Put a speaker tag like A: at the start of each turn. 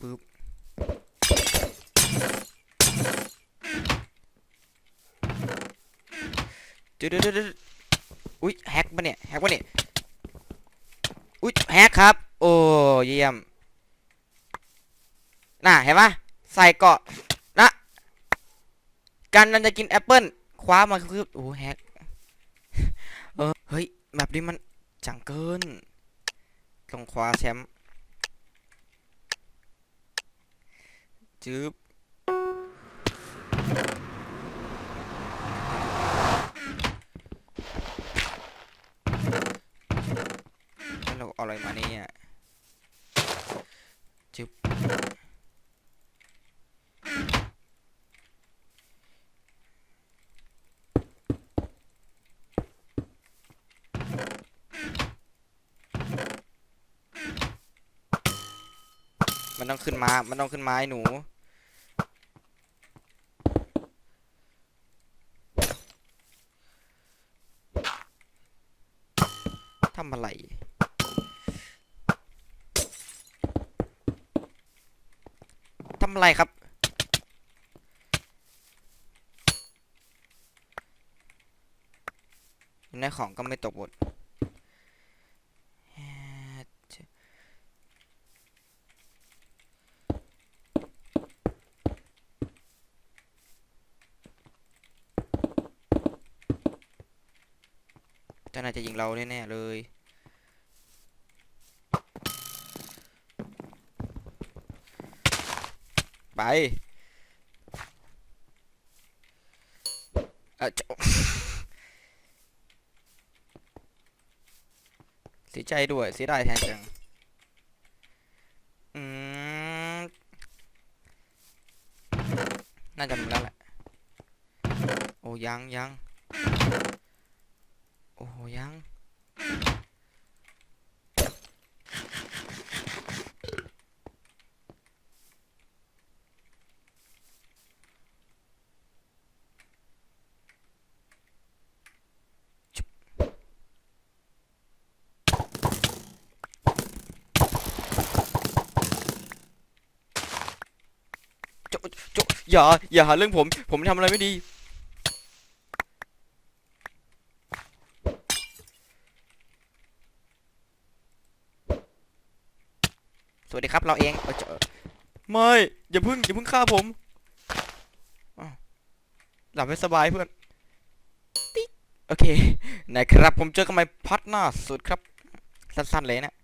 A: ปึ๊บเดี๋ยวเดี๋ยวเดี๋ยวเดี๋ยวอุ้ยแฮกปะเนี่ยแฮกปะเนี่ยอุ้ยแฮกครับ โอ้เยี่ยมน่ะเห็นปะใส่เกาะนะกันนันจะกินแอปเปิ้ลคว้ามาคือโอ้แฮกเออเฮ้ยแบบนี้มันจังเกินต้องคว้าแชมป์ จึ๊บแล้วเราเอาอะไรมาเนี่ยจึ๊บมันต้องขึ้นมา มันต้องขึ้นไอ้หนู ทำอะไรทำอะไรครับ ในของก็ไม่ตกบท เจ้านาจะยิงเราแน่ๆเลย ไปเออจะเสียใจด้วยเสียดายแทนจัง อืม น่าจะมดแล้วแหละ โอ้ยังยังโอ้ยัง โจอย่า อย่าหาเรื่องผม ผมทำอะไรไม่ดี สวัสดีครับเราเองไม่ อย่าเพึ่ง อย่าเพึ่งฆ่าผม หลับให้สบายเพื่อน โอเค นะครับ ผมเจอกันใหม่พัดหน้าสุดครับ สั้นๆเลยนะ